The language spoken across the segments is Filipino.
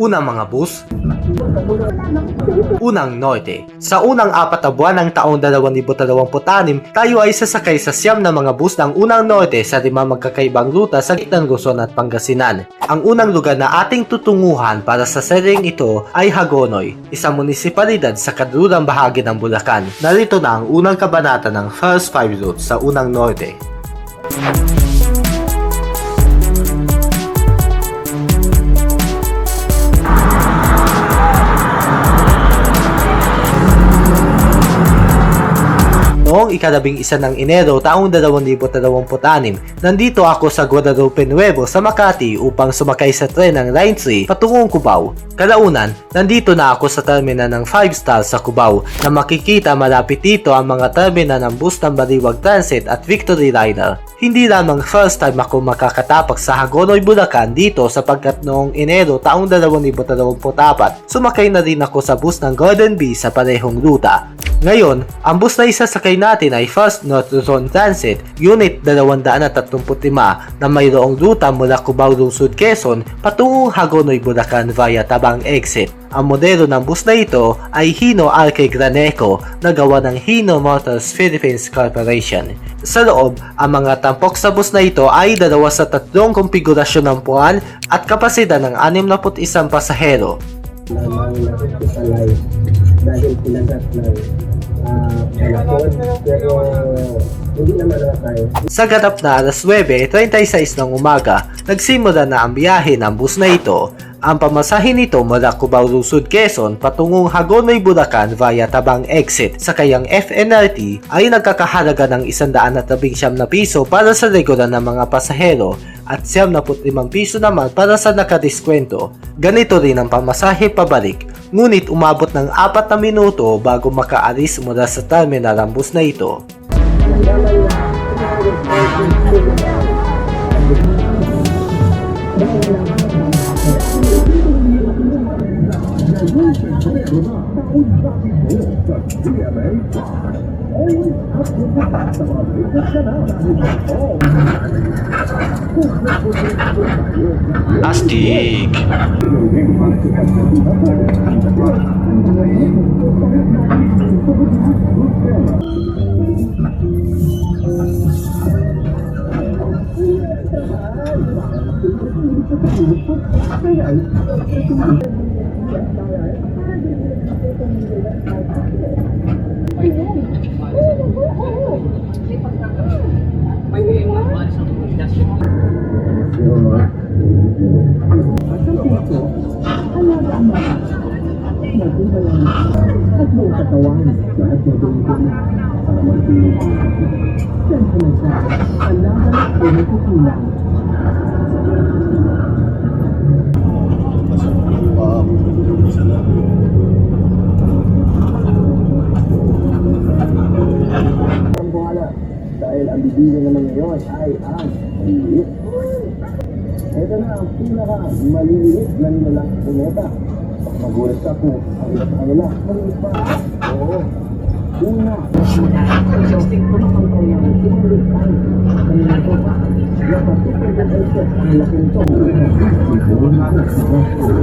Unang mga bus, Unang Norte. Sa unang apat na buwan ng taong 2026, tayo ay sasakay sa siyam na mga bus ng Unang Norte sa lima magkakaibang ruta sa gitnang Luzon at Pangasinan. Ang unang lugar na ating tutunguhan para sa sering ito ay Hagonoy, isang munisipalidad sa kadurang bahagi ng Bulacan. Narito na ang unang kabanata ng First 5 Routes sa Unang Norte. Noong ikalabing isa ng Enero taong 2026, nandito ako sa Guadalupe Nuevo sa Makati upang sumakay sa tren ng Line 3 patungong Cubao. Kalaunan, nandito na ako sa terminal ng 5 Star sa Cubao na makikita malapit dito ang mga terminal ng bus ng Baliwag Transit at Victory Liner. Hindi lamang first time ako makakatapak sa Hagonoy, Bulacan dito sapagkat noong Enero taong 2024, sumakay na rin ako sa bus ng Golden Bee sa parehong ruta. Ngayon, ang bus na isasakay natin ay First North Luzon Transit Unit 235 na mayroong ruta mula Cubao Lungsod Quezon patungong Hagonoy Bulacan via Tabang Exit. Ang modelo ng bus na ito ay Hino Arke Graneco na gawa ng Hino Motors Philippines Corporation. Sa loob, ang mga tampok sa bus na ito ay dalawa sa tatlong konfigurasyon ng puan at kapasidad ng 61 pasahero. lamang nakikisalay dahil kinagat ng uh, pero tayo. Sa ganap na alas 9.36 ng umaga, nagsimula na ang biyahe ng bus na ito. Ang pamasahe nito mula Cubao Luzon, Quezon patungong Hagonoy, Bulacan via Tabang Exit sa kayang FNRT ay nagkakahalaga ng 119 na piso para sa regular na mga pasahero at 75 piso naman para sa nakadiskwento. Ganito rin ang pamasahe pabalik, ngunit umabot ng 4 na minuto bago makaalis mula sa terminal ang bus na ito. Astik. At buong katawan, lahat para. Bibili naman ngayon ay ang liit. Ito na ang pinaka maliliit na nilalang kumeta. Magulat ka po ang iba sa kanila. Maliit pa. Oo. Una. Existing po ko yung inulit ay kanina ko pa. Yung particular na ito, ang laki nito. Siguro na ako sa gusto.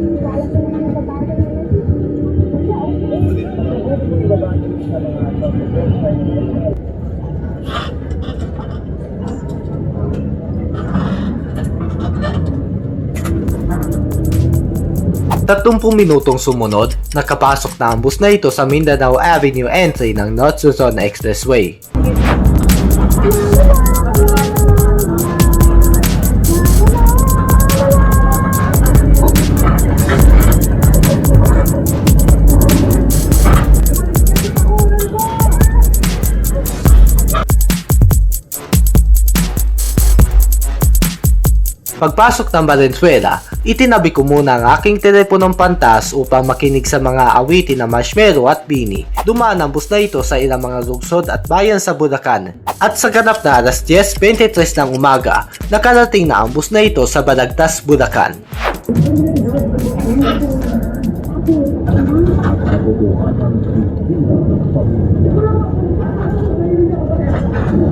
30 minutong sumunod, nakapasok na ang bus na ito sa Mindanao Avenue entry ng North Luzon Expressway. Pagpasok ng Valenzuela, itinabi ko muna ang aking teleponong pantas upang makinig sa mga awitin na Marshmello at Bini. Dumaan ang bus na ito sa ilang mga lungsod at bayan sa Bulacan. At sa ganap na alas 10.23 ng umaga, nakarating na ang bus na ito sa Balagtas, Bulacan.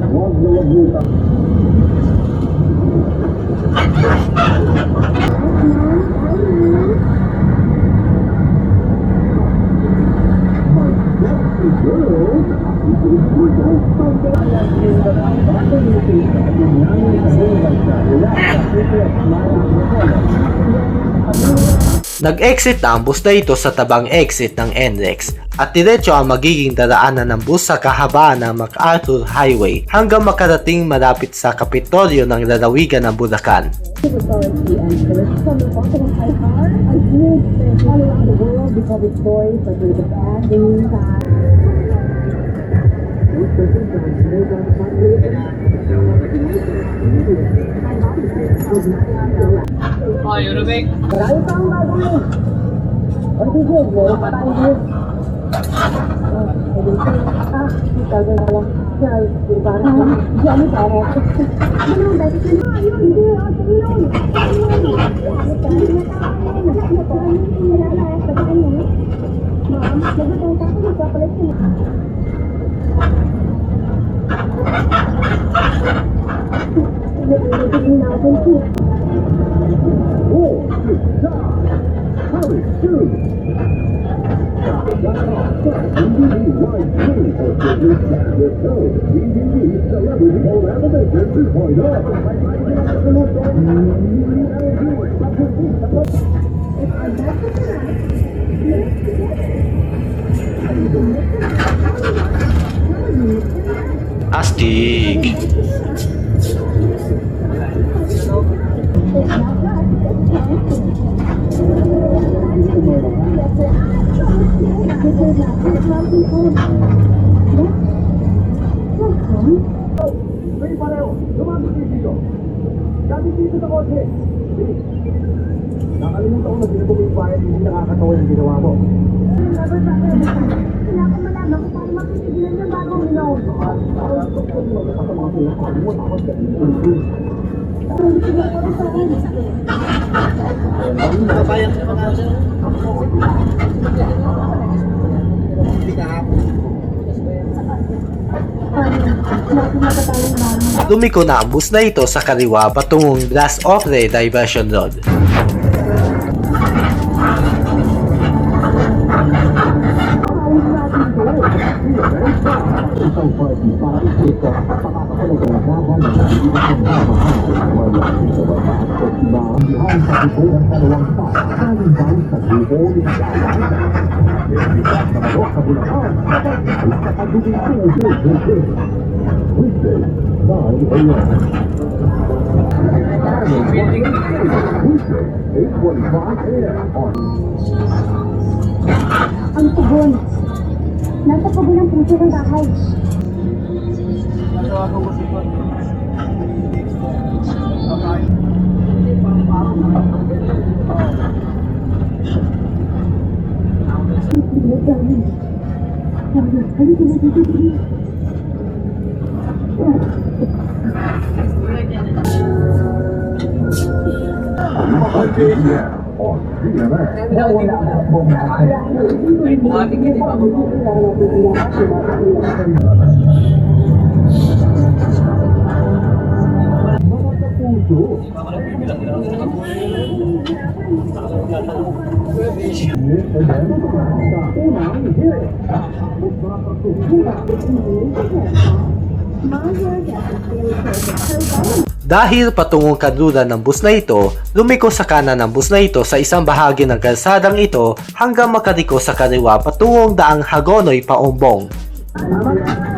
Huwag na Oh, my God. Nag-exit na ang bus na ito sa tabang exit ng NLEX at diretso ang magiging daraanan ng bus sa kahabaan ng MacArthur Highway hanggang makarating malapit sa Kapitolyo ng lalawigan ng Bulacan. authority and the meantime. Marami pa ang gagawin. O sige, meron pa tayo dito. Oh, pwede ko. Ah, itagal na lang. Yan, yung parang yan, parang. Ano, dati ka na. Ayun, hindi. ah, sige yun. Yun. Astig! Kotse! Nakalimutan ko na sinabi ko yung bayad, hindi nakakatawa yung ginawa mo. Malaman kung paano mapipigilan yung bagong minom. Lumiko na ang bus na ito sa kaliwa patungong Blas Opre Diversion Road. Isang party para ito pakakakulit ang laban ng kaibigan ng mamahal. Wala sa baba at bihan sa buko ng dalawang pa. Halimbang sa buko ni Kawan. Ibigat na manok sa Bulacan. Nakakaguging tubo. Weekday, 9 a.m. Weekday, 8.45 a.m. on Ang tugon. Nasa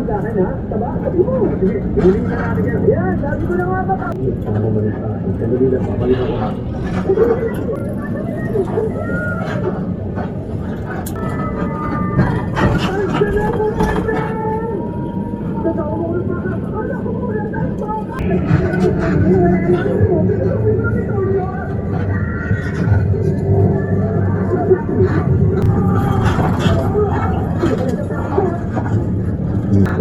mo sa akin, ha? Taba, mo. Sige, huling na natin yan. Yan, sabi ko na nga ba? Saan mo balik sa akin? Sandali lang, babalik ako ha. Thank you.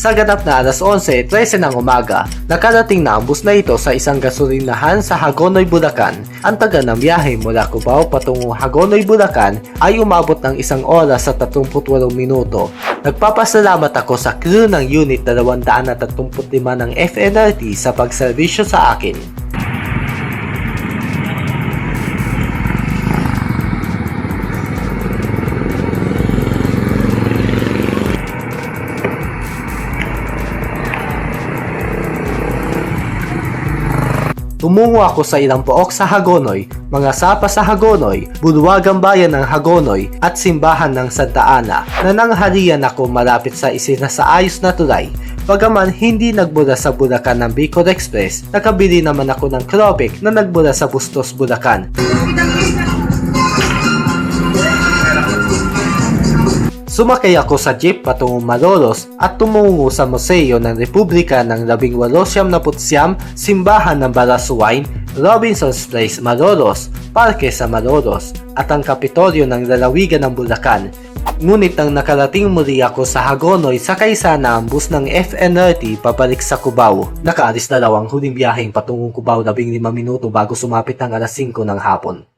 Sa ganap na alas 11.13 ng umaga, nakarating na ang bus na ito sa isang gasolinahan sa Hagonoy, Bulacan. Ang taga ng biyahe mula Cubao patungong Hagonoy, Bulacan ay umabot ng isang oras sa 38 minuto. Nagpapasalamat ako sa crew ng Unit 235 ng FNRT sa pagserbisyo sa akin. Tumungo ako sa ilang pook sa Hagonoy, mga sapa sa Hagonoy, bulwagang bayan ng Hagonoy at simbahan ng Santa Ana na nanghalian ako malapit sa isinasaayos na tulay. Bagaman hindi nagbula sa Bulacan ng Bicol Express, nakabili naman ako ng Krobek na nagbula sa Bustos, Bulacan. Sumakay ako sa jeep patungong Malolos at tumungo sa Museo ng Republika ng 1879, Simbahan ng Barasuwain, Robinson's Place, Malolos, Parke sa Malolos, at ang Kapitolyo ng Lalawigan ng Bulacan. Ngunit nang nakarating muli ako sa Hagonoy sakay sana ang bus ng FNRT pabalik sa Cubao. Nakaalis na daw ang huling biyaheng patungong Cubao 15 minuto bago sumapit ang alas 5 ng hapon.